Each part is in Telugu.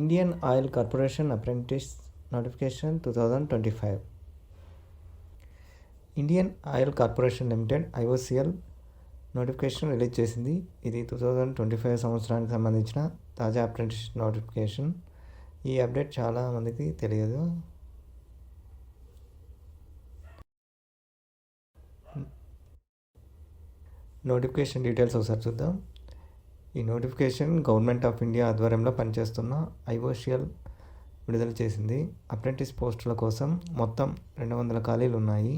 Indian oil corporation apprentice notification two thousand twenty five Indian oil corporation limited IOCL notification release చేసింది. ఇది టూ థౌజండ్ ట్వంటీ ఫైవ్ సంవత్సరానికి సంబంధించిన తాజా అప్రెంటిస్ నోటిఫికేషన్ ఈ అప్డేట్ చాలా మందికి తెలియదు. నోటిఫికేషన్ డీటెయిల్స్ ఒకసారి చూద్దాం. ఈ నోటిఫికేషన్ గవర్నమెంట్ ఆఫ్ ఇండియా ఆధ్వర్యంలో పనిచేస్తున్న ఐఓషియల్ విడుదల చేసింది. అప్రెంటిస్ పోస్టుల కోసం మొత్తం రెండు వందల ఖాళీలు ఉన్నాయి.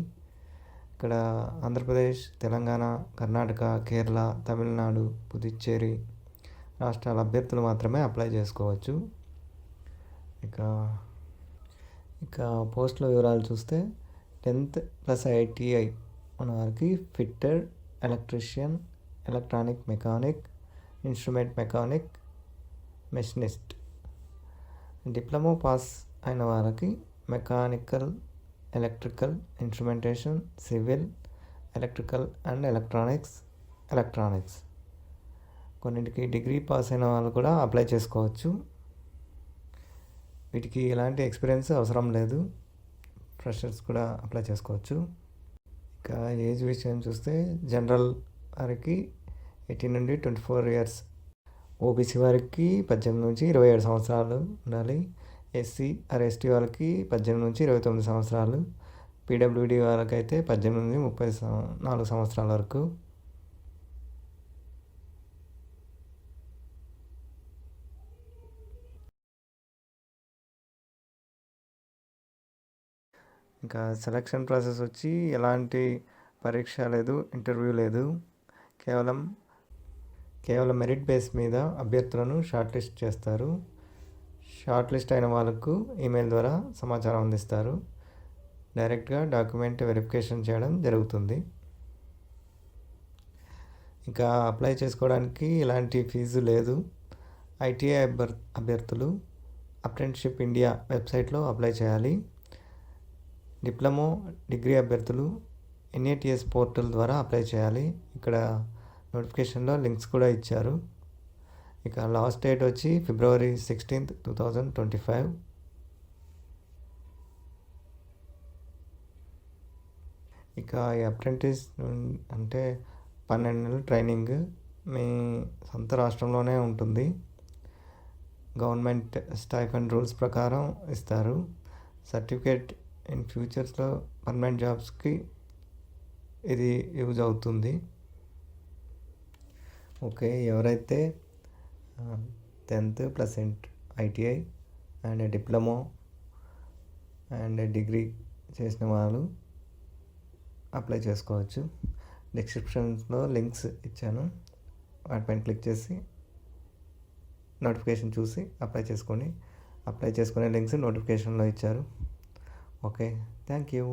ఇక్కడ ఆంధ్రప్రదేశ్ తెలంగాణ కర్ణాటక కేరళ తమిళనాడు పుదుచ్చేరి రాష్ట్రాల అభ్యర్థులు మాత్రమే అప్లై చేసుకోవచ్చు. ఇక ఇక పోస్టుల వివరాలు చూస్తే టెన్త్ ప్లస్ ఐటీఐ ఉన్న వారికి fitter electrician electronic mechanic instrument mechanic machinist diploma pass అయిన వారికి mechanical electrical instrumentation civil electrical and electronics electronics కొన్నింటికి డిగ్రీ పాస్ అయిన వాళ్ళు కూడా అప్లై చేసుకోవచ్చు. వీటికి ఎలాంటి ఎక్స్పీరియన్స్ అవసరం లేదు. ఫ్రెషర్స్ కూడా అప్లై చేసుకోవచ్చు. ఇంకా ఏజ్ విషయం చూస్తే జనరల్ వారికి ఎయిటీన్ నుండి ట్వంటీ ఫోర్ ఇయర్స్ ఓబీసీ వారికి పద్దెనిమిది నుంచి ఇరవై ఏడు సంవత్సరాలు ఉండాలి. ఎస్సీ ఆర్ ఎస్టీ వాళ్ళకి పద్దెనిమిది నుంచి ఇరవై తొమ్మిది సంవత్సరాలు. పీడబ్ల్యూడి వాళ్ళకైతే పద్దెనిమిది నుంచి ముప్పై నాలుగు సంవత్సరాల వరకు. ఇంకా సెలక్షన్ ప్రాసెస్ వచ్చి ఎలాంటి పరీక్ష లేదు ఇంటర్వ్యూ లేదు. కేవలం కేవలం మెరిట్ బేస్ మీద అభ్యర్థులను షార్ట్ లిస్ట్ చేస్తారు. షార్ట్ లిస్ట్ అయిన వాళ్ళకు ఈమెయిల్ ద్వారా సమాచారం అందిస్తారు. డైరెక్ట్గా డాక్యుమెంట్ వెరిఫికేషన్ చేయడం జరుగుతుంది. ఇంకా అప్లై చేసుకోవడానికి ఎలాంటి ఫీజు లేదు. ఐటీఐ అభ్యర్థులు అప్రెంటిషిప్ ఇండియా వెబ్సైట్లో అప్లై చేయాలి. డిప్లొమో డిగ్రీ అభ్యర్థులు ఎన్ఏటిఎస్ పోర్టల్ ద్వారా అప్లై చేయాలి. ఇక్కడ నోటిఫికేషన్లో లింక్స్ కూడా ఇచ్చారు. ఇక లాస్ట్ డేట్ వచ్చి February sixteenth two thousand twenty five. ఇక ఈ అప్రెంటిస్ అంటే పన్నెండు నెలల ట్రైనింగ్ మీ సొంత రాష్ట్రంలోనే ఉంటుంది. గవర్నమెంట్ స్టైఫండ్ రూల్స్ ప్రకారం ఇస్తారు. సర్టిఫికేట్ ఇన్ ఫ్యూచర్స్లో పర్మనెంట్ జాబ్స్కి ఇది యూజ్ అవుతుంది. ఓకే ఎవరైతే tenth plus ITI and diploma and degree చేసిన వాళ్ళు అప్లై చేసుకోవచ్చు. డిస్క్రిప్షన్స్లో లింక్స్ ఇచ్చాను. వాటిపైన క్లిక్ చేసి నోటిఫికేషన్ చూసి అప్లై చేసుకోండి అప్లై చేసుకునే లింక్స్ నోటిఫికేషన్లో ఇచ్చారు. Okay thank you.